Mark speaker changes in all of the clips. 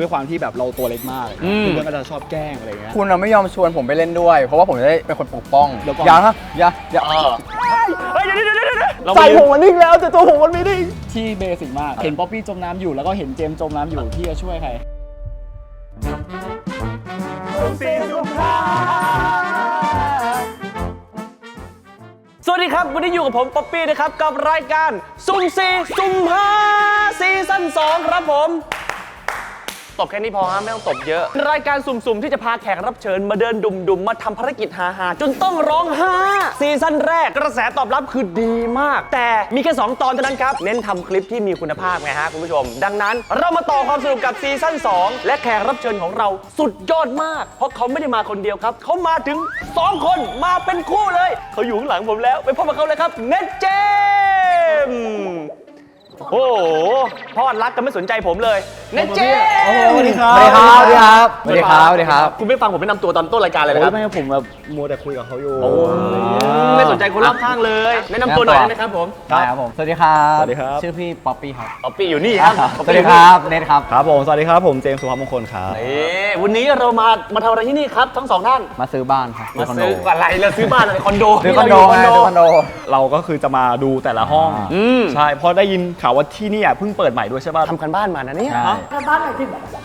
Speaker 1: ด้วยความที่แบบเราตัวเล็กมาก
Speaker 2: อืม
Speaker 1: เพื่อนๆก็จะชอบแกล้งอะไรอย่างเงี้ย
Speaker 3: คุณเราไม่ยอมชวนผมไปเล่นด้วย เพราะว่าผมจะได้เป็นคนปกป้อง
Speaker 1: เดี๋ยวก่อน
Speaker 3: อย่าฮะอย่าอย่า
Speaker 2: เออเฮ้ยเดี๋ยวเดี๋ยวเดี๋ยวเดี๋ยวเรา
Speaker 1: ใจ
Speaker 2: ไป
Speaker 1: ผมมันนิ่งแล้วแต่ตัวผมมันไม่นิ่งที่เบสิกมาก เห็นป๊อปปี้จมน้ำอยู่แล้วก็เห็นเจมส์จมน้ำอยู่พี่จะช่วยใคร
Speaker 2: สวัสดีครับ วันนี้อยู่กับผมป๊อปปี้นะครับ กับรายการสุ่มสี่สุ่มห้าซีซั่น2ครับผม ตบแค่นี้พอฮะไม่ต้องตบเยอะ รายการสุ่มๆ ที่จะพาแขกรับเชิญมาเดินดุมๆ มาทำภารกิจหาๆ จนต้องร้องฮ่าซีซั่นแรกกระแสตอบรับคือดีมาก แต่มีแค่ 2 ตอนเท่านั้นครับ เน้นทำคลิปที่มีคุณภาพไงฮะคุณผู้ชม ดังนั้นเรามาต่อความสนุกกับซีซั่น2 และแขกรับเชิญของเราสุดยอดมาก เพราะเขาไม่ได้มาคนเดียวครับเขามาถึง 2 คนมาเป็นคู่เลย เขาอยู่ข้างหลังผมแล้ว ไปพบกับเขาเลยครับเน็ตเจมส์ โอ้โหพอดรักกันไม่สนใจผมเลยเน็ตเจมส์
Speaker 1: โอ้โหสวัสดีครับ
Speaker 3: สวัสดีครับสวัสดีครับสวัสดีครับสวัสดีครับ
Speaker 2: คุณไม่ฟังผมแนะนำตัวตอนต้นรายการเลยนะค
Speaker 1: โอ้
Speaker 2: รั
Speaker 1: ย
Speaker 2: บ
Speaker 1: ไม่ผมแบบมัวแต่คุยกับเขาอยู่
Speaker 2: ไม่สนใจคนรอบข้างเลยแนะนำตัวหน่อยได้ไหมครับผม
Speaker 3: ได้ครับผมสวัสดีครับ
Speaker 1: สวัสดีครับ
Speaker 3: ชื่อพี่ป๊อปปี้ครับ
Speaker 2: ป๊อปปี้อยู่นี่ครับ
Speaker 3: สวัสดีครับเนทครับ
Speaker 1: ครับผมสวัสดีครับผมเจมส์สุภาพมงคลครับ
Speaker 2: เอ๊ะวันนี้เรามามาทำอะไรที่นี่ครับทั้งสองท่าน
Speaker 3: มาซื้อบ้านครับ
Speaker 2: มา
Speaker 3: คอนโด
Speaker 2: ซื้ออะไรเราซื้อบ้านอะไรคอนโด
Speaker 3: ซื้อคอนโด
Speaker 2: นี่
Speaker 3: ไง
Speaker 2: เรา
Speaker 3: ซื้
Speaker 2: ยู่
Speaker 3: อคอนโด
Speaker 1: เราก็คือจะมาดูแต่ละห้อง
Speaker 3: อ่า
Speaker 2: อืม
Speaker 1: ใช่เพราะได้ยินข่าวว่าที่นี่อะเพิ่งเปิดใหม่ด้วยใช่ป่ะ
Speaker 2: ทำกันบ้านมานะเนี่ย
Speaker 3: ใช่
Speaker 2: ฮะ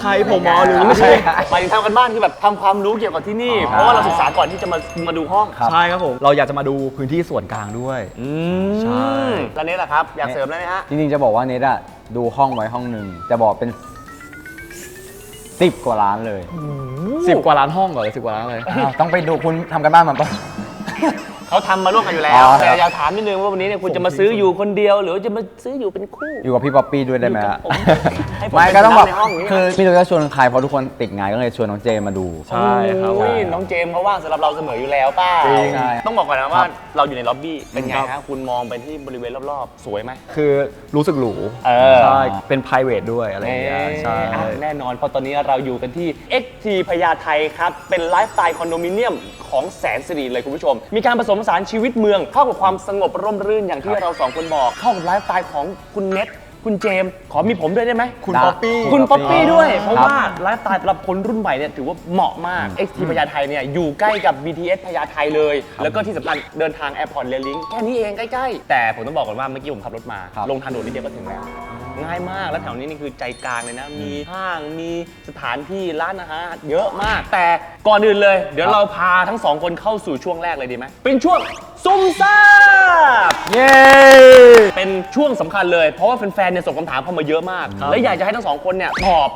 Speaker 1: ใครผมมอหรือ
Speaker 2: ไม่ใช่
Speaker 3: ใช่
Speaker 2: หมายถึงทำกันบ้านคือแบบทำความรู้เกี่ยวกับที่นี่
Speaker 3: อ๋อ
Speaker 2: เพราะว่าเราศึกษาก่อนที่จะมามาดูห้อง
Speaker 3: ครับ
Speaker 1: ใช่ครับผม เราอยากจะมาดูพื้นที่ส่วนกลางด้วย
Speaker 2: อื
Speaker 1: ใช่
Speaker 2: มแล้วนี่แหละครับ อยากเสริมได้ไหมฮะ
Speaker 3: จริงๆจะบอกว่าเนทอะดูห้องไว้ห้องหนึ่งจะบอกเป็นสิบกว่าล้านเลย
Speaker 1: สิบกว่าล้านห้องก่อนเลยสิบกว่าล้านเลย
Speaker 3: อ้าวต้องไปดูคุณทำกันบ้านมาปะ
Speaker 2: เขาทำมาร่วมกันอยู่แล้ว
Speaker 3: อ๋อ
Speaker 2: แต่อยากถามนิดนึงว่าวันนี้เนี่ยคุณจะมาซื้ออยู่คนเดียว หรือว่าจะมาซื้ออยู่เป็นคู่
Speaker 3: อยู่กับพี่ป๊อปปี้ด้วยได้ไหม
Speaker 2: อยู่กั
Speaker 3: ฮะ
Speaker 2: บผมให้ผม
Speaker 3: ไม่ก็ต้องบอก
Speaker 2: เป็นพนักในห้องอย่างนี้
Speaker 3: คือไม่รู้จะชวนใครเพราะทุกคนติดงานก็เลยชวนน้องเจมาดู
Speaker 1: ใช่ครับ
Speaker 2: โอ้ยน้องเจมส์เขาว่างสำหรับเราเสมออยู่แล้วป้า
Speaker 3: จริงใช่
Speaker 2: ต้องบอกก่อนนะ
Speaker 3: ค
Speaker 2: ว่า
Speaker 3: รับ
Speaker 2: เราอยู่ในล็อบบี้เป็นไง
Speaker 1: ครั
Speaker 2: ฮะ
Speaker 1: บ
Speaker 2: คุณมองไปที่บริเวณรอบๆ สวยไหม
Speaker 1: คือรู้สึกหรู
Speaker 2: เออ
Speaker 1: ใช่เป็น private ด้วยอะไรอย่างเงี้ยใช่
Speaker 2: อะแน่นอนเพราะตอนนี้เราอยู่กันที่ XT พญาไทครับ เป็นไลฟ์สไตล์คอนโดมิเนียมของแสนสิริเลยคุณผู้ชม มีการผสมผสานชีวิตเมือง เข้ากับความสงบร่มรื่นอย่างที่เราสองคนบอก เข้ากับไลฟ์สไตล์ของคุณเน็ตคุณเจมส์ขอมีผมด้วยได้ไหม
Speaker 1: คุณ
Speaker 3: ได้
Speaker 1: ป๊อปปี้
Speaker 2: คุณป๊อปปี้ด้วย เพราะ
Speaker 3: ครับ
Speaker 2: ว่าไลฟ์สไตล์สำหรับคนรุ่นใหม่เนี่ยถือว่าเหมาะมาก XT พญาไทเนี่ยอยู่ใกล้กับ BTS พญาไทเลย แล้วก็ที่สำคัญเดินทางแอร์พอร์ตเรลิงแค่นี้เองใกล้ๆ แต่ผมต้องบอกก่อนว่าเมื่อกี้ผมขับรถมา
Speaker 3: ครับ
Speaker 2: ลงทางด่วนนิดเดียวก็ถึงแล้ว ง่ายมาก แล้วแถวนี้นี่คือใจกลางเลยนะ มีห้าง มีสถานที่ร้านอาหารเยอะมาก แต่ก่อนอื่นเลย เดี๋ยวเราพาทั้งสองคนเข้าสู่ช่วงแรกเลยดีไหม เป็นช่วงซุ่มซ่าบ
Speaker 3: เย้
Speaker 2: เป็นช่วงสำคัญเลย เพราะว่าแฟนๆเนี่ยส่งคำถามเข้ามาเยอะมาก และอยากจะให้ทั้งสองคนเนี่ยตอบ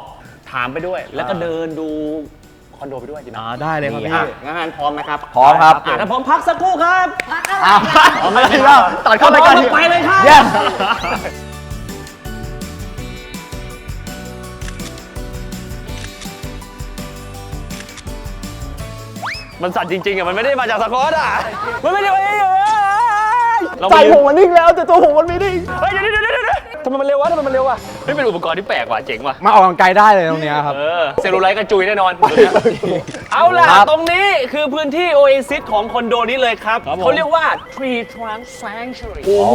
Speaker 2: ถามไปด้วย แล้วก็เดินดูคอนโดไปด้วยดีไหม
Speaker 1: อ่าได้เลยครับ
Speaker 2: นี่
Speaker 1: พี่
Speaker 2: อะงั้นพร้อมนะครับ
Speaker 3: พร้อมครับ
Speaker 2: อะถ้าพร้อมพักสักครู่ครับ
Speaker 3: อ้าว
Speaker 2: เอาไม่
Speaker 1: ไม่ได้ตัดเข้ารายการ
Speaker 2: พอไปเลยครับ
Speaker 3: เม
Speaker 2: มันสั่นจริงๆอะมันไม่ได้มาจากสกอตอะมันไม่ได้มาเรา
Speaker 1: ใจ
Speaker 2: มา
Speaker 1: ผมมันนิ่งแล้วแต่ตัวผมมันไม่นิ่ง
Speaker 2: เฮ้ยเดี๋ยวเดี๋ยวเดี๋ยวเดี๋ยวทำไมมันเร็ววะทำไมมันเร็ววะ เฮ้ยเป็นอุปกรณ์ที่แปลกว่ะเจ๋งว่ะ
Speaker 3: มาออกกำลังกายได้เลยตรงเนี้ยครับ
Speaker 2: เออเซลลูไลท์กระจุยแน่นอนตรงเนี้ยเอาล่ะ
Speaker 3: ครับ
Speaker 2: ตรงนี้คือพื้นที่โอเอซิสของคอนโดนี้เลยครับ
Speaker 1: ครับผม
Speaker 2: เขาเรียกว่า Tree Trunk Sanctuary
Speaker 1: โอ้โห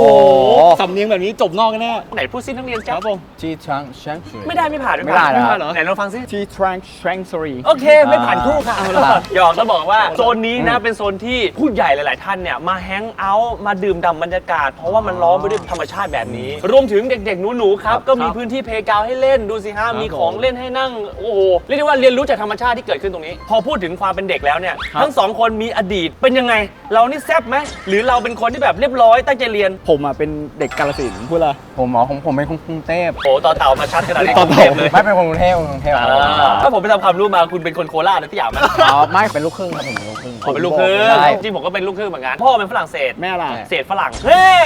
Speaker 3: โอ้
Speaker 1: สำเนียงแบบนี้จบนอกแน่
Speaker 2: ไหนพูดซินักเรียน
Speaker 1: ค
Speaker 2: จ้า
Speaker 1: รับผม
Speaker 3: จีชังชัง
Speaker 2: ไม่ได้ไม่ผ่าน
Speaker 3: ไม่ได้นะครับ
Speaker 2: เหรอ ไหนลองฟังซิ
Speaker 1: ที่ Trank Sanctuary
Speaker 2: โอเค ไม่ผ่านคู่ค่ะ
Speaker 3: เอาล่ะ
Speaker 2: หยอกแล้วบอกว่า โซนนี้นะ เป็นโซนที่ผู้ใหญ่หลาย ๆ ท่านเนี่ย มาแฮงเอาท์มาดื่มด่ำบรรยากาศ เพราะว่ามันล้อมไปด้วยธรรมชาติแบบนี้ รวมถึงเด็ก ๆ หนู ๆ ครับ ก็มีพื้นที่เพลย์กราวด์ให้เล่นดูสิฮะมีของเล่นให้นั่งโอ้โหเรียกได้ว่าเรียนรู้จากธรรมชาติที่เกิดขึ้นตรงนี้ พอพูดถึงความเป็นเด็กแล้วเนี่ย
Speaker 1: ครับ
Speaker 2: ทั้งสองคนมีอดีตเป็นยังไง เรานี่แซบไหมหรือเราเป็นคนที่แบบเรียบร้อยตั้งใจเรียน
Speaker 1: ผมอะเป็นเด็กกาลสินธุ์พูดละ
Speaker 3: ผมเหมอผมผมเป็นคนกรุงเทพ
Speaker 2: โอ้ต่อเต่ามาชัดขนาดนี้
Speaker 1: ต่อเต่า
Speaker 2: เต็มเลย
Speaker 3: ไม่เป็นคนกรุงเทพคนกรุงเทพ
Speaker 2: อ่าถ้าผมไปทำความรู้มาคุณเป็นคนโคราชนะที่อยากไหม
Speaker 3: อ๋อไม่เป็นลูกครึ่งครับผมเป็นลูกครึ่ง
Speaker 2: ผมเป็นลูกครึ่ง
Speaker 3: ใช่
Speaker 2: จริงๆผมก็เป็นลูกครึ่งเหมือนกันพ่อเป็นฝรั่งเศส
Speaker 1: แม่ล่ะ
Speaker 2: เศษฝรั่งเฮ้ย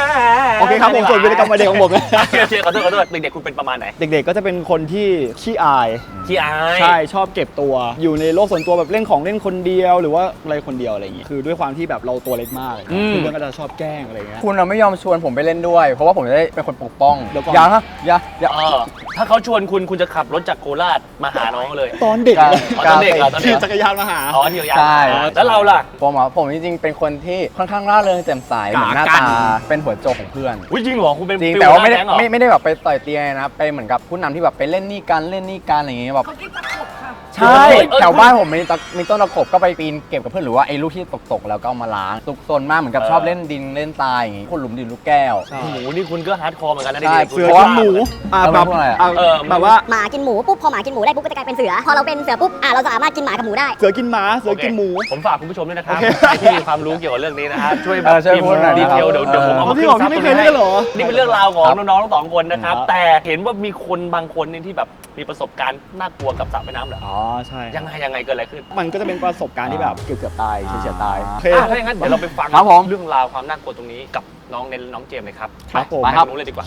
Speaker 1: โอเคครับผมส่วนพฤติกรรมวัยเด็กของผมนะ
Speaker 2: โอเคขอโทษขอโทษเด็กๆคุณเป็นประมาณไหน
Speaker 1: เด็กๆ ก็จะเป็นคนที่ขี้อาย
Speaker 2: ขี้อาย
Speaker 1: ใช่ชอบเก็บตัว อยู่ในโลกส่วนตัวแบบเล่นของเล่นคนเดียว หรือว่าอะไรคนเดียวอะไรอย่างงี้คือด้วยความที่แบบเราตัวเล็กมากเลยเพื่อนๆก็จะชอบแกล้งอะไรอย่างเงี้ย
Speaker 3: คุณเราไม่ยอมชวนผมไปเล่นด้วย เพราะว่าผมจะได้เป็นคนปกป้อง
Speaker 1: เดี๋ยวก่อน
Speaker 3: อย่าฮะอย่าอย่า
Speaker 2: เออถ้าเขาชวนคุณคุณจะขับรถจากโคราชมาหาน้องเลย
Speaker 1: ตอนเด็ก
Speaker 3: กล้า
Speaker 2: อ๋อตอนเด็กเหรอตอนเด็
Speaker 1: ขี่
Speaker 2: ก
Speaker 1: จักรยานมาหา
Speaker 2: อ๋อที่ยวยัน
Speaker 3: ใช่
Speaker 2: แล้วเราล่ะ
Speaker 3: ผมเหรอผมจริงๆ เป็นคนที่ค่อนข้างร่าเริงแจ่มใสเหมือนหน้า
Speaker 1: กัน
Speaker 3: ตา เป็นหัวโจกของเพื่อน
Speaker 2: อุ้ยจริงเหรอคุณเป็น
Speaker 3: จริง
Speaker 2: ฟิล
Speaker 3: แต่ว่าไม่ได้
Speaker 2: หน้ก๊งเหรอ
Speaker 3: ไม่ไม่ได้แบบไปต่อยเตียนะครับไปเหมือนกับผู้นำที่แบบไปเล่นนี่กันเล่นนี่กันอะไรอย่างเงี้ยแบบ
Speaker 4: เขากินตะขบ
Speaker 3: ใช่แถวบ้านผมมีตะมีต้นตะขบก็ไปปีนเก็บกับเพื่อนหรือว่าไอ้ลูกที่ตกๆแล้วก็เอามาล้างตุกซนมากเหมือนกับชอบเล่นดินเล่นทรายอย่างงี้คนหลุมดินลูกแก้ว
Speaker 2: โอ้โหนี่คุณก็ฮาร์ดคอร์เหมือนกันนะ
Speaker 3: ใช่
Speaker 2: เด็กๆ
Speaker 1: เสือ
Speaker 2: คุณ
Speaker 1: กินหมูอ่า
Speaker 3: เออ
Speaker 1: แบบ
Speaker 3: พวกอะไรอะ
Speaker 1: อะ
Speaker 2: เออ
Speaker 1: แบบว่า
Speaker 5: หมากินหมูปุ๊บพอหมากินหมูได้ปุ๊บก็จะกลายเป็นเสือ พอเราเป็นเสือปุ๊บอะเราสามารถกินหมากับหมูได้
Speaker 1: เสือกินหมาเสือกินหมู
Speaker 2: ผมฝากคุณผู้ชมด้วยนะครับ
Speaker 1: โอเค
Speaker 2: ใครที่มีความรู้เกี่ยวกับเรื่องนี้นะฮะช่วยแบ
Speaker 3: เอบอช่วยพูดหน่อย
Speaker 2: ดีเทล
Speaker 3: นะครับ
Speaker 2: เดี๋ยวเดี๋ยวผมเอา
Speaker 1: อ๋อ
Speaker 2: มา
Speaker 1: พี่
Speaker 2: ขึ้น
Speaker 1: บอก
Speaker 2: ซับ
Speaker 1: พี่ไม่
Speaker 2: ตรง
Speaker 1: เคยเล่นกันเหรอ
Speaker 2: นี่เป็นเรื่องราวของ
Speaker 3: ครับ
Speaker 2: น้องๆทั้งสองคนนะครับ
Speaker 1: ครับ
Speaker 2: แต่เห็นว่ามีคนบางคนเนี่ยที่แบบ มีประสบการณ์น่ากลัวกับสระว่ายน้ำเหรอ
Speaker 1: อ๋อใช่
Speaker 2: ยังไงยังไงเกิดอะไรขึ้น
Speaker 1: มันก็จะเป็นประสบการณ์ที่แบบเกือบเกือบๆตายเฉียดๆตาย
Speaker 3: อ่า
Speaker 1: โอเค
Speaker 2: อะถ้าอย่างนั้นเดี๋ยวเราไปฟัง
Speaker 3: ครับผม
Speaker 2: เรื่องราวความน่ากลัวตรงนี้กับน้องเนนน้องเจมส์เลยครับ
Speaker 1: ครับผม
Speaker 2: ไป
Speaker 3: ครับ
Speaker 2: ตรงนู้นเลยดีกว่า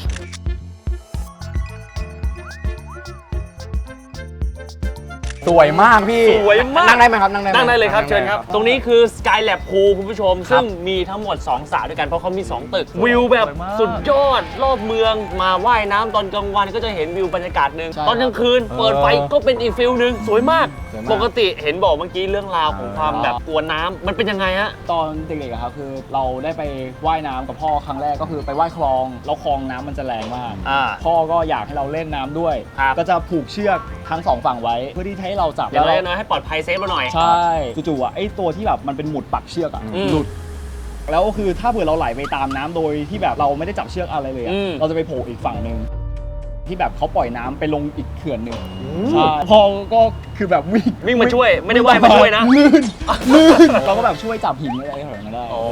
Speaker 3: สวยมากพี่
Speaker 2: สวยมาก
Speaker 3: นั่งได้ไหมครับนั่งได้หม
Speaker 2: นั่งได้เลยครับ
Speaker 3: นั่ง
Speaker 2: เชิญครับ ตรงนี้คือ Skylab Pool คุณผู้ชม
Speaker 3: ครับ
Speaker 2: ซึ่งมีทั้งหมด 2สระด้วยกันเพราะเขามี 2 ตึก
Speaker 3: สวย
Speaker 2: วิวแบบ
Speaker 3: สวยมาก
Speaker 2: สุดยอดรอบเมืองมาว่ายน้ำตอนกลางวันก็จะเห็นวิวบรรยากาศหนึ่ง
Speaker 1: ใช่
Speaker 2: ตอนกลางคืน
Speaker 3: เออ
Speaker 2: เปิดไฟก็เป็นอีกฟิลหนึ่งสวยมาก
Speaker 3: ส วยมาก
Speaker 2: ปกติเห็นบอกเมื่อกี้เรื่องราวของ
Speaker 3: เออ
Speaker 2: ความแบบกลัวน้ำมันเป็นยังไงฮะ
Speaker 1: ตอนเด็กๆอะครับคือเราได้ไปว่ายน้ำกับพ่อครั้งแรกก็คือไปว่ายคลองแล้วคลองน้ำมันจะแรงมาก
Speaker 2: อ่า
Speaker 1: พ่อก็อยากให้เราเล่นน้ำด้วย
Speaker 2: ครับ
Speaker 1: ก็จะผูกเชือกทั้งสองฝั่งไว้ เพื่อที่จะให้เราจับ
Speaker 2: อย่างไร
Speaker 1: แล้ว
Speaker 2: น้อยให้ปลอดภัยเซฟเราหน่อย
Speaker 1: ใช่จู่ๆอะไอ้ตัวที่แบบมันเป็นหมุดปักเชือกอะ
Speaker 2: อืม
Speaker 1: หลุด แล้วก็คือถ้าเผื่อเราไหลไปตามน้ำโดยที่แบบเราไม่ได้จับเชือกอะไรเลยอะ
Speaker 2: อืม
Speaker 1: เราจะไปโผล่อีกฝั่งหนึ่ง ที่แบบเขาปล่อยน้ำไปลงอีกเขื่อนหนึ่ง
Speaker 2: ม
Speaker 1: ใช่พ่อก็คือแบบวิ่ง
Speaker 2: วิ่งมาช่วยไม่ได้ว่ายมาช่วยนะ
Speaker 1: ลื่นลื่นเราก็แบบช่วยจับหินอะไรแถวนั้นได้
Speaker 2: อ๋อ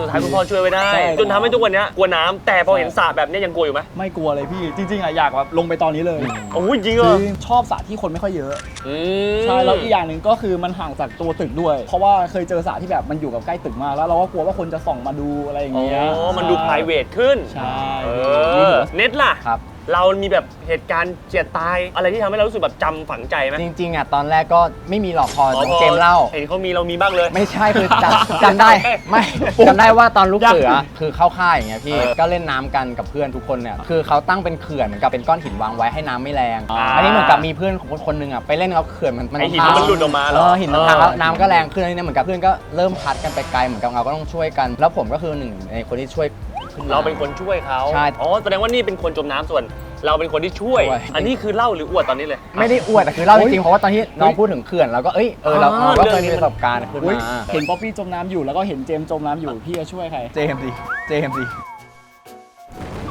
Speaker 2: สุดท้ายคุณพ่อช่วยไว้ได้
Speaker 1: ใช่
Speaker 2: จนทำให้ทุกวันเนี้ยกลัวน้ำแต่พอเห็นสระแบบเนี้ยยังกลัวอยู่ไหม
Speaker 1: ไม่กลัวเลยพี่ จริงๆอะอยากแบบลงไปตอนนี้เลย
Speaker 2: โอ้ยจริง
Speaker 1: จ
Speaker 2: เหรอ
Speaker 1: ริงชอบสระที่คนไม่ค่อยเยอะ
Speaker 2: อืม
Speaker 1: ใช่แล้วอีกอย่างหนึ่งก็คือมันห่างจากตัวตึกด้วย เพราะว่าเคยเจอสระที่แบบมันอยู่กับใกล้ตึกมากแล้วเราก็กลัวว่าคนจะส่องมาดูอะไรอย่าง
Speaker 2: อ๋
Speaker 1: เงี้ย
Speaker 2: อมันดู p r i v a t ขึ้น
Speaker 1: ใช่
Speaker 2: เอ
Speaker 1: นี่
Speaker 2: อ
Speaker 1: ถือว่า
Speaker 2: เน็ตล่ะ
Speaker 3: ครับ
Speaker 2: เรามีแบบเหตุการณ์เฉียดตาย อะไรที่ทำให้เรารู้สึกแบบจำฝังใจไหม
Speaker 3: จริงๆอะตอนแรกก็ไม่มีหรอกพอน้องเจมส์เล่า
Speaker 2: เห็นเขามีเรามีบ้างเลย
Speaker 3: ไม่ใช่คือจำจำได้ ไม่จำได้ว่าตอนลูกเสือคือเข้าค่ายอย่างเงี้ยพี่
Speaker 2: เออ
Speaker 3: ก็เล่นน้ำกันกับเพื่อนทุกคนเนี่ยคือเขาตั้งเป็นเขื่อนเหมือนกับเป็นก้อนหินวางไว้ให้น้ำไม่แรง
Speaker 2: อ่า
Speaker 3: อันนี้เหมือนกับมีเพื่อนของคนคนหนึงอะไปเล่นเขาเขื่อนมันมัน
Speaker 2: ไอ้หิน
Speaker 3: พัง
Speaker 2: มันหลุดออกมาเหรอ
Speaker 3: เออหินมันพัง
Speaker 2: เออ
Speaker 3: แล้วน้ำก็แรงขึ้นอันนี้เนี่ยเหมือนกับเพื่อนก็เริ่มพัดกันไปไกลเหมือนกับเราก็ต้องช่วยกัน แล้วผมก็คือหนึ่งในคนที่ช่วย ขึ้นมา
Speaker 2: เราเป็นคนช่วยเขา
Speaker 3: ใช่
Speaker 2: อ๋อแสดงว่านี่เป็นคนจมน้ำส่วน เราเป็นคนที่ช่วย
Speaker 3: ช่วย
Speaker 2: อันนี้คือเล่าหรืออวดตอนนี้เลย
Speaker 3: ไม่ได้อวดแต่คือเล่าจริงๆเพราะว่าตอนที่น้องพูดถึงเขื่อนเราก็เอ้ยเออเรา
Speaker 2: อ๋อ
Speaker 3: เราก็เคย
Speaker 2: เรื่องนี้
Speaker 3: มีประสบการณ์ขึ้น
Speaker 1: อุ๊ย
Speaker 3: มา
Speaker 1: เห็นป๊อปปี้จมน้ำอยู่แล้วก็เห็นเจมส์จมน้ำอยู่พี่จะช่วยใคร
Speaker 3: เจมส์ดิเจมส์ดิ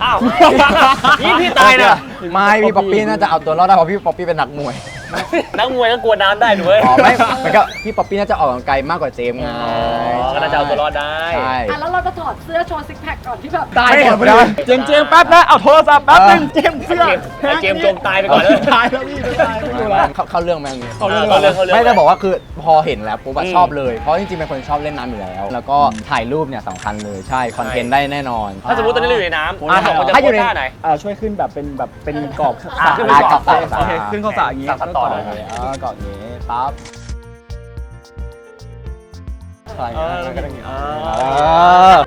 Speaker 2: อ้าว นี่พี่ตายนะ
Speaker 3: ไม่พี่ป๊อปปี้น่าจะเอาตัวรอดได้เพราะพี่ป๊อปปี้เป็นนักมวย
Speaker 2: นักมวยก็กลัวน้ำได้ด้วย
Speaker 3: อ๋อไม่เหมือนกับพี่ป๊อปปี้น่าจะออกกำลังกายมากกว่าเจมส์ไง
Speaker 2: อ๋อก็น่าจะเอาตัวรอดได้
Speaker 3: ใช่
Speaker 4: อะแล้วเราจะถอดเสื้อโชว์ซิกแพคก่อนที่แบบ
Speaker 1: ตาย
Speaker 3: ไม่
Speaker 1: ก่อน
Speaker 3: ไม่
Speaker 1: เล
Speaker 3: ได้
Speaker 1: ยเจมส์เจมส์แป๊บนะเอาโทรศัพท์แป๊บนึงเจมส์เสื้อ
Speaker 2: เจมส์เจมส์จมตายไปก่อนเลย
Speaker 1: ตายแล้วพี่ไม่ตายไม่อยู่แล้ว
Speaker 3: เข้าเข้าเรื่องไหม
Speaker 1: เข้าเรื่อง
Speaker 2: เข้าเรื่องเข้าเรื่อง
Speaker 3: ไม่ได้บอกว่าคือพอเห็นแล้วปุ๊บอะ
Speaker 2: อืม
Speaker 3: ชอบเลย เพราะจริงๆเป็นคนชอบเล่นน้ำอยู่แล้ว แล้วก็ถ่ายรูปเนี่ยสำคัญเลยใช่คอนเทนต์ได้แน่นอน
Speaker 2: ถ้าสมมติตอนนี้เราอยู่ในน้ำ
Speaker 1: โอ้ย
Speaker 2: อะสองคนจะ
Speaker 3: ถ้าอยู่
Speaker 2: โพส
Speaker 3: ใน
Speaker 2: ท่าไหน
Speaker 1: อ่าช่วยขึ้นแบบเป็นแบบเป็นกรอบ
Speaker 2: อะขึ้น
Speaker 1: ส
Speaker 2: เป็น
Speaker 1: ระ
Speaker 2: กรอบ
Speaker 1: โอเค
Speaker 3: สระ
Speaker 1: โอเคขึ้นเข้าสระอย่างงี้
Speaker 2: สระต่อหน่อย
Speaker 1: โเคอ่ากรอบอย่างงี้ปั๊บใช่
Speaker 2: เออ
Speaker 1: ก็ได้อย่างงี้
Speaker 2: เอ
Speaker 3: เออ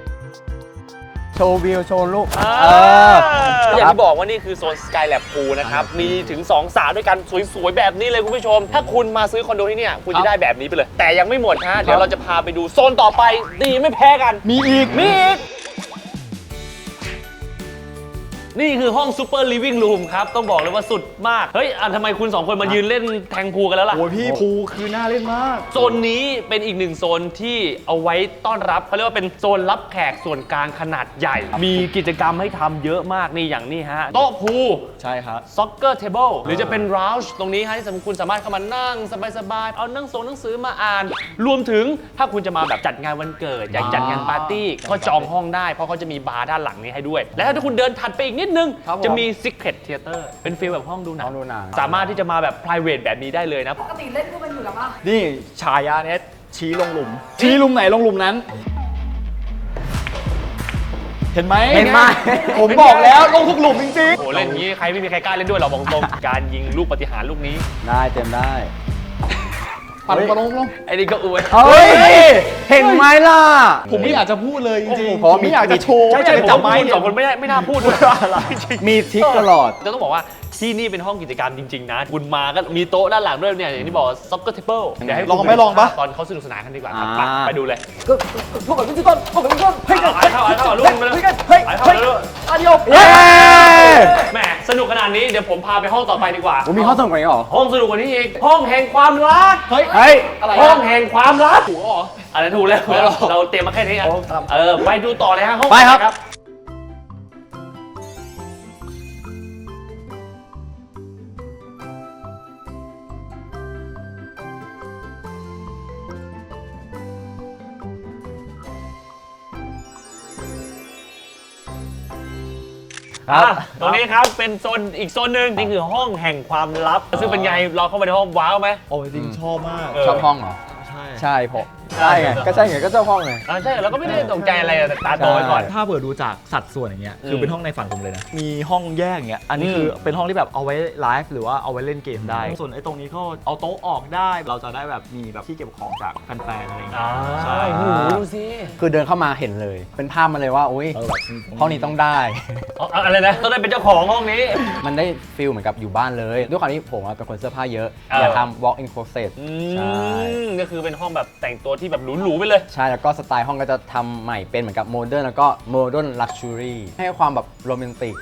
Speaker 3: โชว์วิวโชว์รูป
Speaker 2: เออ อย่างที่บอกว่านี่คือโซน Skylab Pool นะครับ มีถึง 2สระด้วยกันสวยๆ แบบนี้เลยคุณผู้ชม ถ้าคุณมาซื้อคอนโดที่เนี่ย คุณจะได้แบบนี้ไปเลย แต่ยังไม่หมดฮะ เดี๋ยวเราจะพาไปดูโซนต่อไป ดีไม่แพ้กัน
Speaker 1: มีอีก
Speaker 2: มีอีก นี่คือห้องซูเปอร์ลิฟ i ิ g งรูมครับ ต้องบอกเลยว่าสุดมาก เฮ้ยอะทำไมคุณสองคนมายืนเล่นแทงพูลกันแล้วล่ะ
Speaker 1: โอ้ยพี่ภูคือน่าเล่นมาก
Speaker 2: โซนนี้เป็นอีกหนึ่งโซนที่เอาไว้ต้อนรับเขาเรียกว่าเป็นโซนรับแขกส่วนกลางขนาดใหญ่ มีกิจกรรมให้ทำเยอะมากนี่อย่างนี้ฮะ โต๊ะพูล
Speaker 1: ใช่ครับ
Speaker 2: ซ็อกเกอร์เทเบิลหรือจะเป็นร o ชตรงนี้ฮะที่สมมติคุณสามารถเข้ามานั่งสบายๆ เอานั่งส่งหนังสือมาอ่าน รวมถึงถ้าคุณจะมาแบบจัดงานวันเกิด อยากจัดงานปาร์ตี้ ก็จองห้องได้เพราะเขาจะมีบาร์ด้านหลังนี้ให้ด้วย และถ้าคุณเดินถัดไปอีกนิดนึง
Speaker 3: ครับผม
Speaker 2: จะมี Secret Theater เป็นฟีลแบบห้องดูหนั
Speaker 3: ห้องดูหนัง
Speaker 2: สามารถที่จะมาแบบ private แบบนี้ได้เลยนะ
Speaker 4: ปกติเล่นก็มันอยู่แล้วป่ะ
Speaker 1: นี่ฉายาเนี้ยชี้ลงหลุม ชี้หลุมไหนลงหลุมนั้น เห็นไหม
Speaker 3: เห็นไหม
Speaker 1: ผมบอกแล้วลงทุกหลุมจริง
Speaker 2: โอ้โหเล่นอย่างนี้ใครไม่มีใครกล้าเล่นด้วยเราบอกตรง การยิงลูกปฏิหารย์ลูกนี้
Speaker 3: ได้เจมส์ได้
Speaker 1: ๆ ปัดลงปัดลงลง
Speaker 2: ไอ้นี่ก็อวย
Speaker 3: เฮ้ย เห็นไหมล่ะ
Speaker 1: ผมไม่อยากจะพูดเลยจริงๆ
Speaker 3: เพราะ
Speaker 1: ผมไม่อยากจะโชว์
Speaker 2: ใช่
Speaker 1: ไม่อ
Speaker 2: ใช่
Speaker 1: ยาก
Speaker 2: ผ
Speaker 1: จะ
Speaker 2: ม
Speaker 1: จับไม้
Speaker 2: คุณสองคนไม่ได้ไม่น่าพูดด้วย
Speaker 3: มีทริกตลอด
Speaker 2: จะต้องบอกว่าที่นี่เป็นห้องกิจกรรมจริง ๆ นะ คุณมาก็มีโต๊ะด้านหลังด้วยเนี่ยอย่างที่บอกซ็อกเกอร์เทเบิลเดี๋ยวให้คุณ
Speaker 1: ลองไหมลองปะ
Speaker 2: ตอนเขาสนุกสนานกันดีกว่าครับ
Speaker 3: อ่า
Speaker 2: ไปไปดูเลย
Speaker 3: พวกกับพี่ต้นพวกกับพี่ต้นเฮ้ย
Speaker 2: เอาเข้าเอาเข้าลุงมาเลย
Speaker 3: เฮ้ ย
Speaker 2: ไปเข้า
Speaker 3: เฮ้ย
Speaker 2: มาเลย
Speaker 3: อาดิโอเย้
Speaker 2: แหมสนุกขนาดนี้เดี๋ยวผมพาไปห้องต่อไปดีกว่า
Speaker 3: ผมมีข้อสงสัยเหรอ
Speaker 2: ห้องสนุกกว่านี้อีก ห้องแห่งความรัก
Speaker 1: เฮ้ย
Speaker 3: เฮ้ย
Speaker 2: ห้องแห่งความรักถูกเหรอ อะไรถูกแล้ว เราเตรียมมาแค่นี้อะเออ ไปดูต่อเลยฮะห้อง
Speaker 3: ไปครับ
Speaker 2: ครับ
Speaker 3: ครับ
Speaker 2: อะตรงนี้ครับเป็นโซนอีกโซนหนึ่งนี่คือห้องแห่งความลับ ซึ่งเป็นไงเราเข้าไปในห้องว้าวไหม
Speaker 1: โอ้จริงชอบมาก
Speaker 2: เออ
Speaker 3: ชอบห้องเหรอ
Speaker 1: ใช่
Speaker 3: ใช่ผมใช่ไงก็ใช่ไงก็ชอบห้องไง
Speaker 2: อ่าใช่เราก็ไม่ได้ตกใจอะไรแต่ตาโตไว้ก่อน
Speaker 1: ถ้าเปิดดูจากสัดส่วนอย่างเงี้ยคือ
Speaker 2: ม
Speaker 1: เป็นห้องในฝันผมเลยนะ มีห้องแยกอย่างเงี้ยอันนี้
Speaker 2: อืม
Speaker 1: คือเป็นห้องที่แบบเอาไว้ไลฟ์หรือว่าเอาไว้เล่นเกมได้ ส่วนไอ้ตรงนี้ก็เอาโต๊ะออกได้ เราจะได้แบบมีแบบที่เก็บของจากแฟนๆอะไรอย่างเงี้ย
Speaker 2: อ่า
Speaker 1: ใช่
Speaker 2: โอ้โหดูสิ
Speaker 3: คือเดินเข้ามาเห็นเลย เป็นภาพมาเลยว่าอุ้ย
Speaker 1: เออแบบ
Speaker 3: ห้องนี้ต้องได้
Speaker 2: อ๋ออะไรนะต้องได้เป็นเจ้าของห้องนี้
Speaker 3: มันได้ฟิลเหมือนกับอยู่บ้านเลย ด้วยความที่ผมอะเป็นคนเสื้อผ้าเยอะ
Speaker 2: เอออ
Speaker 3: อยากทำ walk in closet
Speaker 2: อื
Speaker 3: ใช่
Speaker 2: มก็คือเป็นห้องแบบแต่งตัวที่แบบหรูๆไปเลย
Speaker 3: ใช่แล้วก็สไตล์ห้องก็จะทำใหม่เป็นเหมือนกับโมเดิร์นแล้วก็โมเดิร์นลักชัวรี่ให้ความแบบโรแมนติก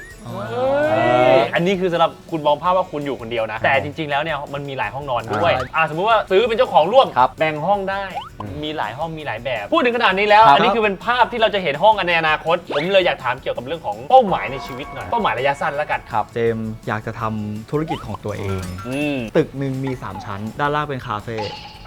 Speaker 2: อันนี้คือสำหรับคุณมองภาพว่าคุณอยู่คนเดียวนะ แต่จริงๆแล้วเนี่ยมันมีหลายห้องนอนด้วย
Speaker 3: ใช่
Speaker 2: อ่าสมมุติว่าซื้อเป็นเจ้าของร่วม
Speaker 3: ครับ
Speaker 2: แบ่งห้องได้
Speaker 3: อื ม
Speaker 2: มีหลายห้องมีหลายแบบ พูดถึงขนาดนี้แล้ว
Speaker 3: ครับ
Speaker 2: อันนี้คือเป็นภาพที่เราจะเห็นห้องกันในอนาคต ผมเลยอยากถามเกี่ยวกับเรื่องของเป้าหมายในชีวิตหน่อย เป้าหมายระยะสั้นแล้วกัน
Speaker 3: ครับ
Speaker 1: เจมส์อยากจะทำธุรกิจของตัวเอง
Speaker 2: อืม
Speaker 1: ตึกหนึ่งมี 3 ชั้น ด้านล่างเป็นคาเฟ่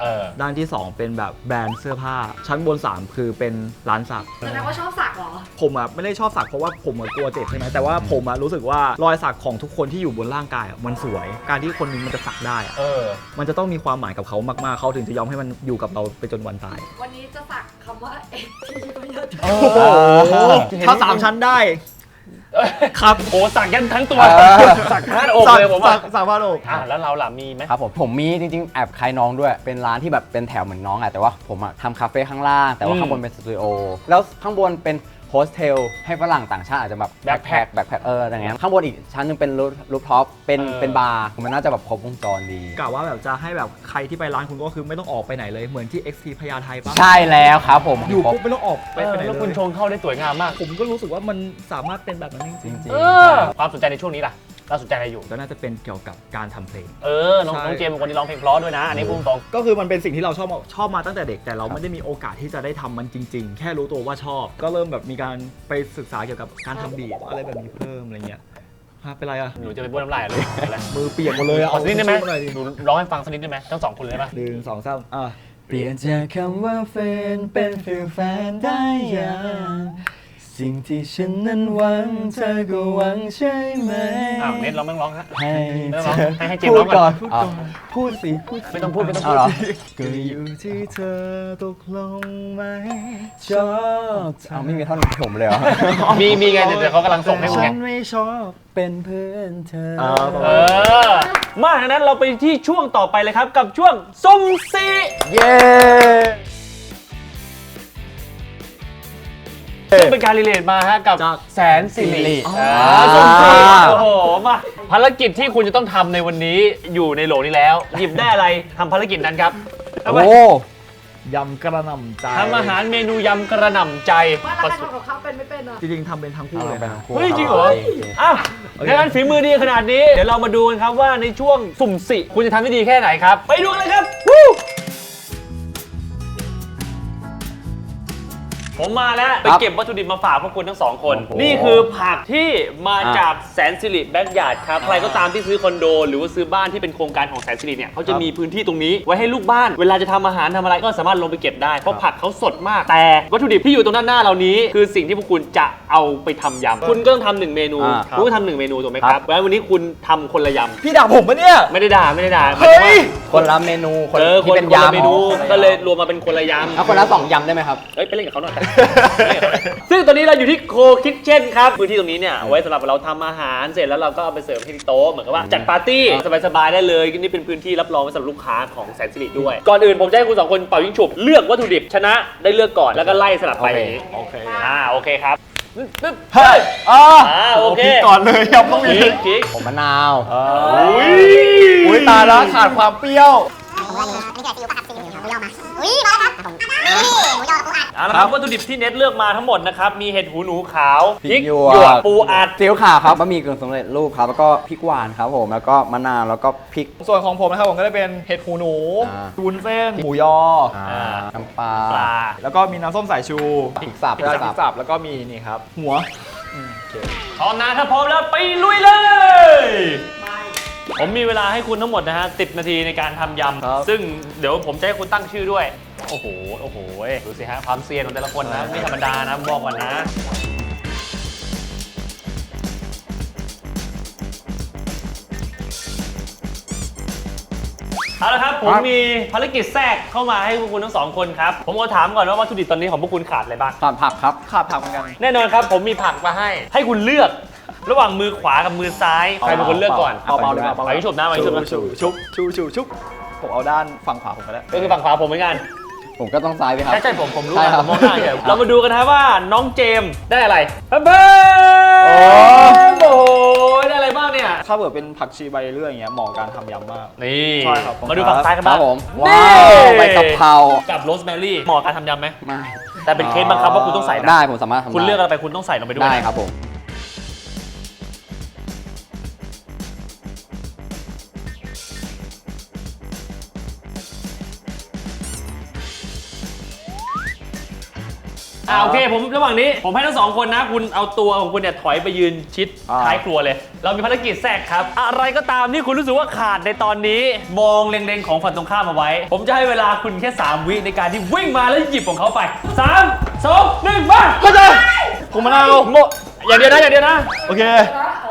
Speaker 2: เออ
Speaker 1: ด้านที่ 2 เป็นแบบแบรนด์เสื้อผ้า ชั้นบน 3 คือเป็นร้านสัก
Speaker 4: แสดงว่าชอบสักเหรอ
Speaker 1: ผมอะไม่ได้ชอบสักเพราะว่าผมอะกลัวเจ็บใช่ไหมแต่ว่าผมอะรู้สึกว่ารอยสักของทุกคนที่อยู่บนร่างกายอะมันสวย การที่คนหนึงมันจะสักได้อะ
Speaker 2: เออ
Speaker 1: มันจะต้องมีความหมายกับเขามากๆเขาถึงจะยอมให้มันอยู่กับเราไปจนวันตาย
Speaker 4: วันนี้จะสักคำว่าเอ็กทีก็เยอะ
Speaker 1: โอ้โห
Speaker 2: เห็น
Speaker 1: ถ้าสามชั้นได้ ครับ
Speaker 2: โอ้สักยันทั้งตัว
Speaker 3: เออ
Speaker 2: สักหน้าอกเลยผม
Speaker 1: สั
Speaker 2: ว่าก
Speaker 1: สักผ้าโอก
Speaker 2: อะแล้วเราล่ะมีไหม
Speaker 3: ครับผมผมมีจริงๆ แอบคล้ายน้องด้วย เป็นร้านที่แบบเป็นแถวเหมือนน้องอะแต่ว่าผมอะทำคาเฟ่ข้างล่าง แต่ว่า
Speaker 2: อืม
Speaker 3: ข้างบนเป็นสตูดิโอแล้วข้างบนเป็น โฮสเทลให้ฝรั่งต่างชาติอาจจะแบบ
Speaker 2: Backpack
Speaker 3: แบ็คแพ็คเอออะไรเงี้ยข้างบนอีกชั้นหนึงเป็นรูฟท็อปเป็น
Speaker 2: เออ
Speaker 3: เป็นบาร์มันน่าจะแบบครบวงจรดี
Speaker 1: กะว่าแบบจะให้แบบใครที่ไปร้านคุณก็คือไม่ต้องออกไปไหนเลยเหมือนที่ XP พญาไทปะ
Speaker 3: ใช่แล้วครับผม
Speaker 1: อยู่
Speaker 3: ครบ
Speaker 1: ปุ๊บไม่ต้องออกไป
Speaker 2: เออ
Speaker 1: ไปไหน
Speaker 2: แล้ว
Speaker 1: เล
Speaker 2: คุณ
Speaker 1: ย
Speaker 2: ชงเข้าได้สวยงามมาก
Speaker 1: ผมก็รู้สึกว่ามันสามารถเป็นแบบนั้นจ
Speaker 3: จ
Speaker 1: ริง
Speaker 3: ริง
Speaker 2: เออความสนใจในช่วงนี้ล่ะ เราสนใจอะไรอยู่
Speaker 1: ๆก็น่าจะเป็นเกี่ยวกับการทำเพลง
Speaker 2: เออ น้อง
Speaker 1: ใช่
Speaker 2: น้องเจมส์เป็นคนที่ร้องเพลงเพราะด้วยนะ อันนี้พูดตรง
Speaker 1: ก็คือมันเป็นสิ่งที่เราชอบมาชอบมาตั้งแต่เด็กแต่เราไม่ได้มีโอกาสที่จะได้ทำมันจริง ๆ แค่รู้ตัวว่าชอบ ก็เริ่มแบบมีการไปศึกษาเกี่ยวกับการทำบีทอะไรแบบนี้เพิ่มอะไรเงี้ยฮะเป็นไรอะ
Speaker 2: หนูจะไปบ้วนน้ำลายเลยอะไร
Speaker 1: มือเปียกหมดเลยอะ
Speaker 2: ขอสักนิดได้ไหม
Speaker 1: ช่วยน่อยดิ
Speaker 2: หนูร้องให้ฟังสักนิดได้ไหมทั้งสองคนเลยได้ไหม
Speaker 1: หนึ่งสองสามอะ
Speaker 3: เปลี่ยนจากคำว่าแฟนเป็นฟิลแฟนได้ยัง สิ่งที่ฉันนั้นหวังเธอก็หวังใช่ไหม
Speaker 2: อ้าวเน็ตเราไม่ต้องร้องฮะ
Speaker 3: ให้
Speaker 2: ไม่
Speaker 3: เธ
Speaker 2: ต้อง
Speaker 3: อ
Speaker 2: ร้องให้ให้เจมส์
Speaker 3: พู
Speaker 2: ร้
Speaker 3: ด
Speaker 2: องก่
Speaker 3: ก่
Speaker 2: อ
Speaker 3: อนนอ๋อพูดสิพูด
Speaker 2: ไม่ต้องพูดไม่ต้อง
Speaker 3: เอา
Speaker 2: พูด
Speaker 3: เหรอ
Speaker 1: ก็อยู่ที่เธอตกลงไหม
Speaker 3: ชอบเอาไม่มีท่อนผมเลยเหรอ
Speaker 2: มีมีไงเดี๋ยวเดี๋ยวเขากำลังส่งให้ผม
Speaker 1: ฉั
Speaker 2: ไง
Speaker 1: นไม่ชอบ
Speaker 3: เป็นเพื่อนเธอ
Speaker 1: เออประ
Speaker 2: เอ
Speaker 1: มาณ
Speaker 2: อมาดังนั้นเราไปที่ช่วงต่อไปเลยครับ กับช่วงสุ่มซี
Speaker 3: เย้
Speaker 2: การรีเลทมาฮะกับ
Speaker 1: จาก
Speaker 2: แสนสิริ
Speaker 3: อ๋อ
Speaker 2: อ่าสุ่มซีโอ้โห มาภารกิจที่คุณจะต้องทำในวันนี้อยู่ในโหลนี้แล้ว หยิบได้อะไรทำภารกิจนั้นครับเอาไป
Speaker 3: โอ้
Speaker 1: ยำกระหน่ำใจ
Speaker 2: ทำอาหารเมนูยำกระหน่ำใจ
Speaker 4: ว่าเราใครทำกับข้าวเป็นไม่เป็นอะ
Speaker 1: จริงๆทำเป็นทั้งคู่
Speaker 3: เอา
Speaker 1: เล
Speaker 3: ล
Speaker 1: ย
Speaker 3: งไป
Speaker 1: นะ
Speaker 3: ทั้งคู่
Speaker 2: เฮ้ยจริงเหรออ้าวดังนั้นฝีมือดีขนาดนี้ เดี๋ยวเรามาดูกันครับว่าในช่วงสุ่มสิ คุณจะทำได้ดีแค่ไหนครับ ไปดูกันเลยครับวู้ ผมมาแล้วไปเก็บวัตถุดิบมาฝากพวกคุณทั้งสองคน
Speaker 3: โอ้โห
Speaker 2: นี่คือผักที่มา
Speaker 3: อะ
Speaker 2: จากแสนสิริแบ็กยาร์ดครับ ใครก็ตามที่ซื้อคอนโด หรือว่าซื้อบ้านที่เป็นโครงการของแสนสิริเนี่ยเขาจะมีพื้นที่ตรงนี้ไว้ให้ลูกบ้าน เวลาจะทำอาหารทำอะไรก็สามารถลงไปเก็บได้ เพราะผักเขาสดมาก แต่วัตถุดิบที่อยู่ตรงด้านหน้าเรานี้ คือสิ่งที่พวกคุณจะเอาไปทำยำคุณก็ต้องทำหนึ่งเมนู
Speaker 3: อ่า
Speaker 2: คุณก็ทำหนึ่งเมนูถูกไหมค
Speaker 3: ค
Speaker 2: รั
Speaker 3: รั
Speaker 2: บบเพราะฉะนั้นวันนี้คุณทำคนละยำ
Speaker 1: พี่ด่าผมปะเนี่ย
Speaker 2: ไม่ได้ด่าไม่ได้ด่า
Speaker 1: เฮ้ย
Speaker 3: คนละเมนูคน
Speaker 2: เออค
Speaker 3: ที่
Speaker 2: น
Speaker 3: เป็น
Speaker 2: คนละ
Speaker 3: ยำ
Speaker 2: เมนูก็เลยรวมมาเป็นคนละยำ
Speaker 3: เอาคนละสองยำได้ไหมครับ
Speaker 2: เอ้ยไปเล่นกับเขาหน่อยซึ่งตอนนี้เราอยู่ที่โคคิทเช่นครับพื้นที่ตรงนี้เนี่ยเอาไว้สำหรับเราทำอาหารเสร็จแล้วเราก็เอาไปเสิร์ฟที่โต๊ะเหมือนกับว่าจัดปาร์ตี้สบายๆได้เลยนี่เป็นพื้นที่รับรองไว้สำหรับลูกค้าของแสนสิริด้วย ก่อนอื่นผมจะให้คุณสองคนเป่ายิงฉุบเลือกวัตถุดิบชนะได้เลือกก่อนแล้วก็ไล่สลับไปอย่างนี้
Speaker 1: โอเค
Speaker 2: อ่าโอเคครับปึ๊บ
Speaker 1: เฮ้ยอ่า
Speaker 2: อ่าโอเค
Speaker 1: พริกก่อนเลยยังต้องมี
Speaker 2: พริกพริก
Speaker 3: ผมมะนาว
Speaker 2: อุ้ย
Speaker 1: อุ้ยตายแล้วขาดความเปรี้ยว
Speaker 5: อุ้ยมา แล้วครับนี่หมูยอปูอัด
Speaker 2: เอาละครับวัตถุดิบที่เน็ตเลือกมาทั้งหมดนะครับ มีเห็ดหูหนูขาว
Speaker 3: พริกหยว
Speaker 2: หยวก
Speaker 3: ก
Speaker 2: ปูอัด
Speaker 3: ซีอิ๊วขาวครับบะหมี่กึ่งสำเร็จรูปครับ แล้วก็พริกหวานครับผม แล้วก็มะนาว แล้วก็พริก
Speaker 1: ส่วนของผมนะครับผมก็จะเป็นเห็ดหูหนู
Speaker 3: อ่า
Speaker 1: วุ้นเส้น หมูยอ
Speaker 3: อ่าน้ำปลา
Speaker 2: ปลา
Speaker 1: แล้วก็มีน้ำส้มสายชู
Speaker 3: พริกสับ
Speaker 1: พริกสับแล้วก็มีนี่ครับ หัวอืมโอเค
Speaker 2: พร้อมนะถ้าพร้อมแล้วไปลุยเลย ผมมีเวลาให้คุณทั้งหมดนะฮะ10นาทีในการทำย
Speaker 1: ครับำ
Speaker 2: ซึ่งเดี๋ยวผมจะให้คุณตั้งชื่อด้วย โอ้โห โอ้โห ดูสิฮะ ความเซียนของแต่ละคนนะ ไม่ธรรมดานะ บอกก่อนนะ เอาละครับ ผม
Speaker 3: ครับ
Speaker 2: มีภารกิจแทรกเข้ามาให้พวกคุณทั้งสองคนครับ ผมขอถามก่อนว่าวัตถุดิบตอนนี้ของพวกคุณขาดอะไรบ้าง
Speaker 3: ขาดผักครับ
Speaker 1: ขาดผักเหมือนกัน
Speaker 2: แน่นอนครับ ผมมีผักมาให้ ให้คุณเลือก ระหว่างมือขวากับมือซ้ายใครเป็นคนเลือกก่อน
Speaker 1: เปล่าๆเลยเปล่าๆ
Speaker 2: ไปชุบนะไปชุบนะ
Speaker 1: ชุบชุบชุบชุบชุบผมเอาด้านฝั่งขวาผมก็ได้
Speaker 2: ก็คือฝั่งขวาผมเหมือนกัน
Speaker 3: ผมก็ต้องซ้ายสิครับ
Speaker 2: ใช่ใช่ผมผมรู้
Speaker 3: ใช่
Speaker 2: นะครับผมมองหน้าเฉยเรามาดูกันนะครับว่าน้องเจมส์ได้อะไรเบิ้
Speaker 1: โอ้
Speaker 2: มโอ้โหได้อะไรบ้างเนี่ย
Speaker 1: ถ้าเกิดเป็นผักชีใบเลื่อยอย่างเงี้ยเหมาะกับการทำยำมาก
Speaker 2: นี่
Speaker 1: ใช่ครับ
Speaker 2: มาดูฝั่งซ้ายกัน
Speaker 3: ครั
Speaker 2: บ้า
Speaker 3: บ
Speaker 2: ง
Speaker 3: ผม
Speaker 2: นี่
Speaker 3: ว้าวใบกะเพรา
Speaker 2: กับโรสแมรี่เหมาะกับการทำยำไหม
Speaker 3: ไม่
Speaker 2: แต่เป็นเคสบังคับว่าคุณต้องใส่นะ
Speaker 3: ได้ผมสามารถทำ
Speaker 2: คุณเลือก
Speaker 3: ได้
Speaker 2: อะไรไปคุณต้องใส่ลงไปด้วย
Speaker 3: ได้
Speaker 2: นะครับ
Speaker 3: ผม
Speaker 2: อ่าโอเคผมระหว่างนี้ผมให้ทั้งสองคนนะ คุณเอาตัวของคุณเนี่ยถอยไปยืนชิด
Speaker 1: อ่า
Speaker 2: ท้ายครัวเลย เรามีภารกิจแทรกครับ อะไรก็ตามที่คุณรู้สึกว่าขาดในตอนนี้ มองเล็งๆของฝั่งตรงข้ามเอาไว้ ผมจะให้เวลาคุณแค่ 3 วิในการที่วิ่งมาแล้วหยิบของเขาไป 3 2 1มา
Speaker 1: เข้าใจผมมะนาว
Speaker 2: โมอย่างเดียวนะอย่างเดียวนะ
Speaker 1: โอเค
Speaker 4: นะเออ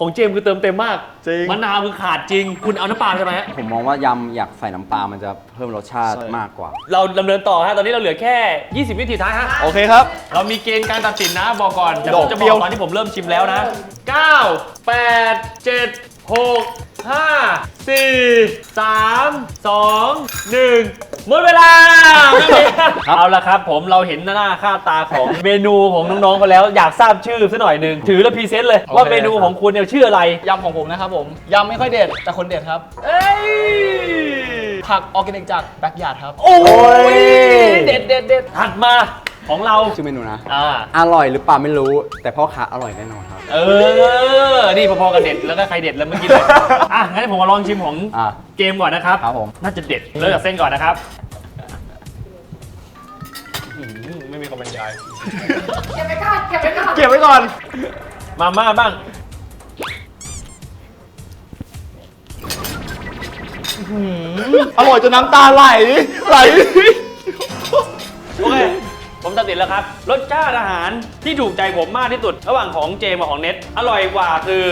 Speaker 2: ของเจมส์คือเติมเต็มมาก
Speaker 1: จริง
Speaker 2: มะนาวคือขาดจริง คุณเอาน้ำปลาใช่ไหมฮะ
Speaker 3: ผมมองว่ายำอยากใส่น้ำปลามันจะเพิ่มรสชาติ
Speaker 1: ใช่
Speaker 3: มากกว่า
Speaker 2: เราดำเนินต่อฮะตอนนี้เราเหลือแค่ 20 วินาทีท้ายฮะ
Speaker 1: โอเคครับ
Speaker 2: เรามีเกณฑ์การตัดสินนะบอกก่อนแต่
Speaker 1: ด
Speaker 2: ผ
Speaker 1: อ
Speaker 2: ม
Speaker 1: ก
Speaker 2: จะบ
Speaker 1: เบี้
Speaker 2: อยก
Speaker 1: ว
Speaker 2: ตอนที่ผมเริ่มชิมแล้วนะ 9 8 7 6 5 4 3 2 1 หมดเวลา เอาละครับ ผมเราเห็นหน้าค่าตาของเมนูของน้องๆเขาแล้วอยากทราบชื่อสักหน่อยหนึ่งถือแล้วพรีเซนต์เลย ว่า
Speaker 1: โอเค
Speaker 2: เมนูของคุณเนี่ยชื่ออะไร
Speaker 1: ยำของผมนะครับผมยำไม่ค่อยเด็ดแต่คนเด็ดครับ
Speaker 2: เอ้ย
Speaker 1: ผักออร์แกนิกจากแบ็กยาร์ดครับ
Speaker 2: โอ้
Speaker 3: ย
Speaker 2: ยเด็ดเด็ดเด็ดถัดมาของเรา
Speaker 3: ชื่อเมนูนะ
Speaker 2: อ่า
Speaker 3: อร่อยหรือเปล่าไม่รู้ แต่พ่อค้าอร่อยแน่นอนครับ
Speaker 2: เออ นี่พอๆกับเด็ดแล้วก็ใครเด็ดแล้วเมื่อกี้เลยอะงั้นผมมาลองชิมของ
Speaker 3: อะ
Speaker 2: เกมก่อนนะครับ
Speaker 3: ครับผม
Speaker 2: น่าจะเด็ดเริ่มจากเส้นก่อนนะครับ ไม่มีคำบรรยาย
Speaker 4: เก็บไว้ก่อนเก็บไว้ก่อน
Speaker 1: เก็บไว้ก่อน
Speaker 2: มาม่าบ้าง
Speaker 1: อร่อยจนน้ำตาไหล ไหล
Speaker 2: โอเค ผมตัดสินแล้วครับ รสชาติอาหารที่ถูกใจผมมากที่สุด ระหว่างของเจมกับของเน็ต อร่อยกว่าคือ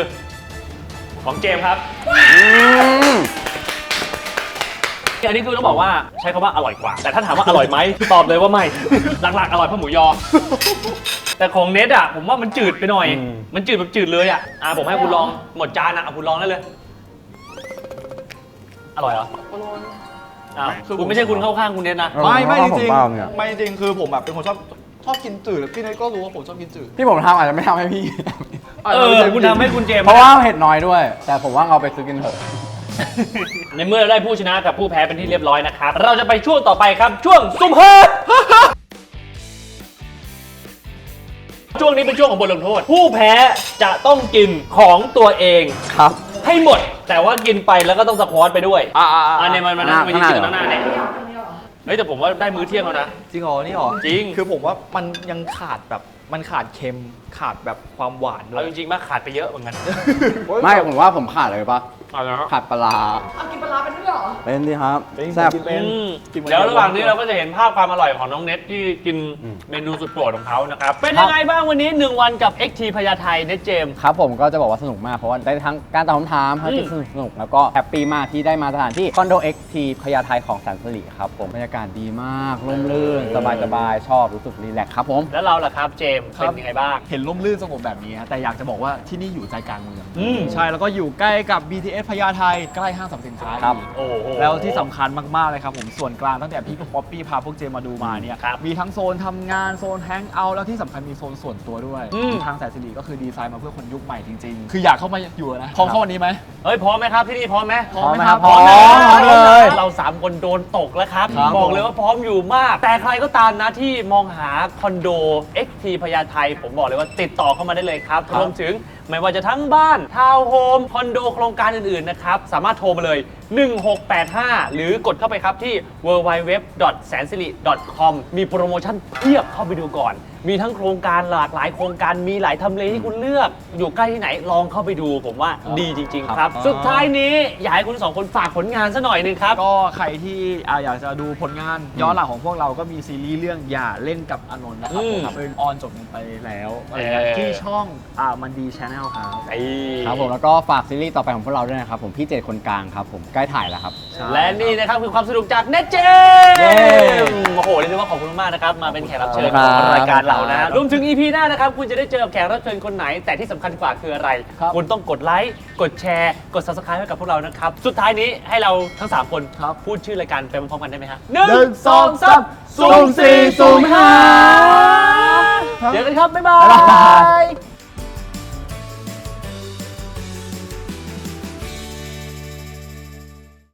Speaker 2: ของเจมครับ
Speaker 3: อืม
Speaker 2: อันนี้คือต้องบอกว่าใช้คำว่าอร่อยกว่า แต่ถ้าถามว่าอร่อยไหมคือตอบเลยว่าไม่ หลักๆ อร่อยเพราะหมูยอ แต่ของเน็ตอะผมว่ามันจืดไปหน่อย
Speaker 3: อืม
Speaker 2: มันจืดแบบจืดเลยอะอะผมให้คุณลองหมดจานอะเอาคุณลองได้เลย อร่อยเหรออ้าว
Speaker 1: คือผม
Speaker 2: คุณไม่ใช่คุณเข้าข้างคุณเน็ตนะ
Speaker 1: ไม่ไม่จ
Speaker 3: ผม
Speaker 1: ริง
Speaker 3: เปล่าเนี่ย
Speaker 1: ๆไม่จริงคือผมแบบเป็นคนชอบชอบกินจืดพี่เนยก็รู้ว่าผมชอบกินจืด
Speaker 3: ที่ผมทำอาจจะไม่ทำให้พี่
Speaker 2: เออ คุณทำให้คุณเจมส์
Speaker 3: เพราะว่าเห็ดน้อยด้วย แต่ผมว่าเอาไปซื้อกินเถอะ
Speaker 2: ในเมื่อเราได้ผู้ชนะกับผู้แพ้เป็นที่เรียบร้อยนะครับ เราจะไปช่วงต่อไปครับ ช่วงซุ่มเฮิร์ช่วงนี้เป็นช่วงของบทลงโทษ ผู้แพ้จะต้องกินของตัวเอง
Speaker 3: ครับ
Speaker 2: ให้หมด แต่ว่ากินไปแล้วก็ต้องสควอตไปด้วย
Speaker 1: อ่า
Speaker 2: อันนี้มันมันนั่ง
Speaker 3: ข้างหน้า
Speaker 2: ไปยืนอยู่ข้างหน้าเนี่ย
Speaker 4: ไม่เอาไม่เอา
Speaker 2: เฮ้ยแต่ผมว่าได้มื้อเที่ยงแล้วนะ
Speaker 1: จริงเหรอนี่เหรอ
Speaker 2: จริง
Speaker 1: คือผมว่ามันยังขาดแบบมันขาดเค็ม ขาดแบบความหวานด้ว
Speaker 2: เอา
Speaker 1: ย
Speaker 2: จริงๆ มาขาดไปเยอะเหมือนกัน
Speaker 3: ไม่ผมว่าผมขาดเลยปะ
Speaker 2: เอาละครับ
Speaker 3: ขาดปลาร้า
Speaker 4: เอากินปลาร้าเป็นด้วยเหรอ
Speaker 3: เป็นดิครับ
Speaker 1: เป็น
Speaker 3: แซ่บ
Speaker 1: กินเป็น
Speaker 2: อืม
Speaker 1: กินมัน
Speaker 2: แล้วระหว่างนี้
Speaker 1: เยอะ
Speaker 2: เราก็จะเห็นภาพความอร่อยของน้องเน็ตที่กิน
Speaker 3: อืม
Speaker 2: เมนูสุดโปรดของเขานะครับ เป็นยังไงบ้างวันนี้ 1 วันกับ XT พญาไทเน็ตเจมส์
Speaker 3: ครับผมก็จะบอกว่าสนุกมาก เพราะว่าได้ทั้งการตอบคำถามภารกิจสนุกสนุกๆแล้วก็แฮปปี้มากที่ได้มาสถานที่คอนโด XT พญาไทของแสนสิริครับผมบรรยากาศดีมากร่มรื่นสบายสบายๆ ชอบรู้สึกรีแลกซ์ครับผม
Speaker 2: แล้วเราล่ะครับเจมส์
Speaker 1: ครับ
Speaker 2: เป็นยังไงบ้าง
Speaker 1: เห็นนร่มรื่นสงบแบบนี้ฮะแต่อยากจะบอกว่าที่นี่อยู่ใจกลางเมือง
Speaker 2: อืม
Speaker 1: ใช่แล้วก็อยู่ใกล้กับ BTS พญาไทใกล้ห้างสรรพสินค้า
Speaker 3: ครับ
Speaker 1: อีก
Speaker 2: โอ้โห
Speaker 1: แล้วที่สำคัญมาก ๆ เลยครับผมส่วนกลางตั้งแต่พี่ป๊อปปี้พาพวกเจมาดูมาเนี่ย
Speaker 2: ครับ
Speaker 1: มีทั้งโซนทำงานโซนแฮงเอาท์แล้วที่สำคัญมีโซนส่วนตัวด้วย
Speaker 2: อืม
Speaker 1: ทางแสนสิริก็คือดีไซน์มาเพื่อคนยุคใหม่จริง ๆ คืออยากเข้ามาอยู่นะพร้อมเข้าวันนี้ไหม
Speaker 2: เฮ้ยพร้อมไหมครับที่นี่พร้อมไหม
Speaker 1: พร้อมไหมครับ
Speaker 3: พร้อม
Speaker 2: นะ
Speaker 3: พร้อมเลย
Speaker 2: เราสามคนโดนตกแล้วครับ
Speaker 1: ครับ
Speaker 2: บอกเลยว่าพร้อมอยู่มาก แต่ใครก็ตามนะที่มองหาคอนโด XT พญาไทผมบอกเลยว่าติดต่อเข้ามาได้เลยครับ
Speaker 1: ครับ
Speaker 2: รวมถึงไม่ว่าจะทั้งบ้านทาวน์โฮมคอนโดโครงการอื่นๆนะครับ สามารถโทรมาเลย 1685 หรือกดเข้าไปครับที่ www.sansiri.com มีโปรโมชั่นเพียบเข้าไปดูก่อน มีทั้งโครงการหลากหลายโครงการมีหลายทำเลที่คุณเลือก อยู่ใกล้ที่ไหนลองเข้าไปดู ผมว่าดีจริง ๆ ครับ สุดท้ายนี้อยากให้คุณสองคนฝากผลงานซะหน่อยหนึงครับ
Speaker 1: ก็ใครที่อ่าอยากจะดูผลงานย้อนหลังของพวกเราก็มีซีรีส์เรื่องอย่าเล่นกับอานนท์นะครับ
Speaker 2: อืม
Speaker 1: ผมเป็นออนจบลงไปแล้วอะไรเงี้ย
Speaker 2: เออ
Speaker 1: ที่ช่องอ่ามันดีชแนลครับ
Speaker 2: ไอ้
Speaker 3: ครับผมแล้วก็ฝากซีรีส์ต่อไปของพวกเราด้วยนะครับผมพี่เจดคนกลางครับผมใกล้ถ่ายแล้วครับ
Speaker 2: และนี่นะครับคือความสนุกจากเน็ตเจ
Speaker 3: เย้
Speaker 2: โอ้โหเรียกได้ว่าขอบคุณมากๆนะครับ มาเป็นแขกรับเชิญ
Speaker 3: ข
Speaker 2: ข
Speaker 3: อบ
Speaker 2: อ
Speaker 3: คุณครับ
Speaker 2: งรายการเรานะรวมถึง EP หน้านะครับ คุณจะได้เจอกับแขกรับเชิญคนไหน แต่ที่สำคัญกว่าคืออะไร
Speaker 1: ครับ
Speaker 2: คุณต้องกดไลค์กดแชร์ กด subscribe ให้กับพวกเรานะครับ สุดท้ายนี้ให้เราทั้ง3คน
Speaker 1: ครับ
Speaker 2: พูดชื่อรายการไปพร้อมๆกันได้ไหมฮะ
Speaker 1: หนึ่งสองสาม
Speaker 2: สุ่มสี่สุ่มห้าเจอกันครับบ๊ายบาย